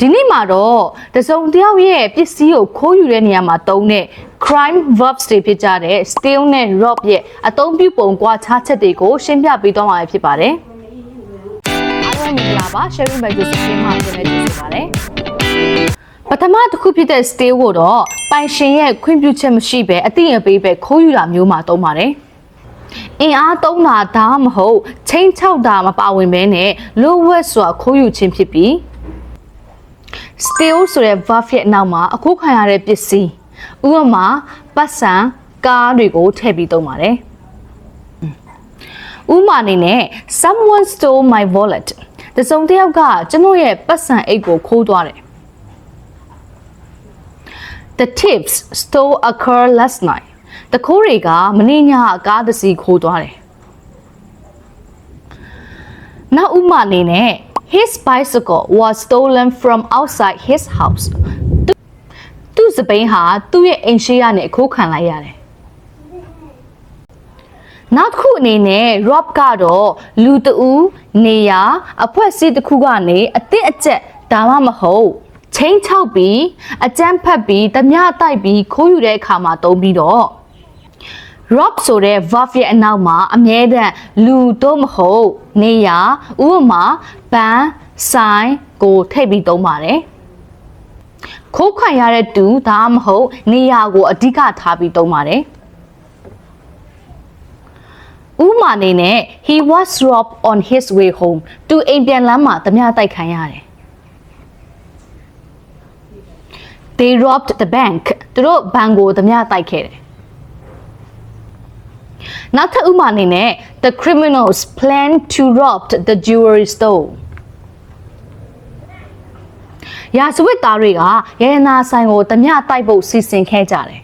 ဒီနေ့မှာတော့တစုံတစ်ယောက်ရဲ့ပစ္စည်းကိုခိုးယူတဲ့နေရာမှာသုံးတဲ့ crime verbs တွေဖြစ်ကြတဲ့ steal နဲ့ rob ရဲ့အသုံးပြုပုံကွာခြားချက်တွေကိုရှင်းပြပေးသွားမှာဖြစ်ပါတယ်အားလုံးမင်္ဂလာပါ sharing by Josephine မှာပြန်လည်ကြိုဆိုပါရစေပထမတစ်ခုဖြစ်တဲ့ steal ကိုတော့ပိုင်ရှင်ရဲ့ခွင့်ပြုချက်မရှိဘဲအတိအပေးပဲခိုးယူတာမျိုးမှာသုံးပါတယ်အင်အားသုံးတာဒါမှမဟုတ်ချင်းချောက်တာမပါဝင်ဘဲနဲ့လိုဝက်စွာခိုးယူခြင်းဖြစ်ပြီး steal ဆိုတဲ့ verb ရဲ့အနောက်မှာအခုခံရတဲ့ပစ္စည်းဥပမာပတ်စံကားတွေကိုထည့်ပြီးသုံးပါတယ်ဥပမာအနေနဲ့ someone stole my wallet တစုံတစ်ယောက်ကကျွန်တော်ရဲ့ပတ်စံအိတ်ကိုခိုးသွားတယ် The tips stole a car last night တခိုးတွေကမနေ့ညအကားတစ်စီးခိုးသွားတယ်နောက်ဥပမာအနေနဲ့ his bicycle was stolen from outside his house သူသူ့စပိန်ဟာသူ့ရဲ့အိမ်ရှိရနဲ့ခိုးခံလိုက်ရတယ်နောက်တစ်ခုအနေနဲ့ rob ကတော့လူတဦးနေရာအဖွဲ့အစည်းတစ်ခုကနေအသစ်အကျက်ဒါမှမဟုတ်ချင်းချောက်ပြီးအကြမ်းဖက်ပြီးဓမြတိုက်ပြီးခိုးယူတဲ့အခါမှာသုံးပြီးတော့ rob ဆိုတဲ့ verb ရဲ့အနောက်မှာအမြဲတမ်းလူတော့မဟုတ်နေရာဥပမာဘန်းဆိုင်ကိုထည့်ပြီးသုံးပါတယ်ခိုးခွန်ရတဲ့တူဒါမှမဟုတ်နေရာကိုအဓိကထားပြီးသုံးပါတယ်ဥပမာအနေနဲ့ he was robbed on his way home သူအိမ်ပြန်လမ်းမှာဓမြတိုက်ခံရတယ် they robbed the bank သူတို့ဘဏ်ကိုဓမြတိုက်ခဲ့တယ် နောက်ထပ်ဥပမာအနေနဲ့ the criminals plan to rob the jewelry store ရာဇဝတ်သားတွေကရတနာဆိုင်ကိုဓမြတိုက်ဖို့စီစဉ်ခဲ့ကြတယ်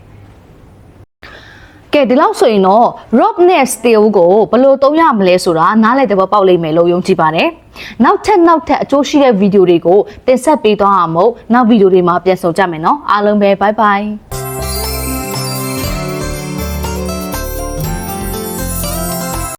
ကဲဒီလောက်ဆိုရင်တော့ rob နဲ့ steal ကိုဘယ်လိုသုံးရမလဲဆိုတာနားလည်တဲ့ဘောပေါက်လိမ့်မယ်လို့ယုံကြည်ပါတယ်။နောက်ထပ်နောက်ထပ်အကျိုးရှိတဲ့ဗီဒီယိုတွေကိုတင်ဆက်ပေးသွားအောင်မို့နောက်ဗီဒီယိုတွေမှာပြန်ဆောင်ကြမယ်နော်။အားလုံးပဲ bye bye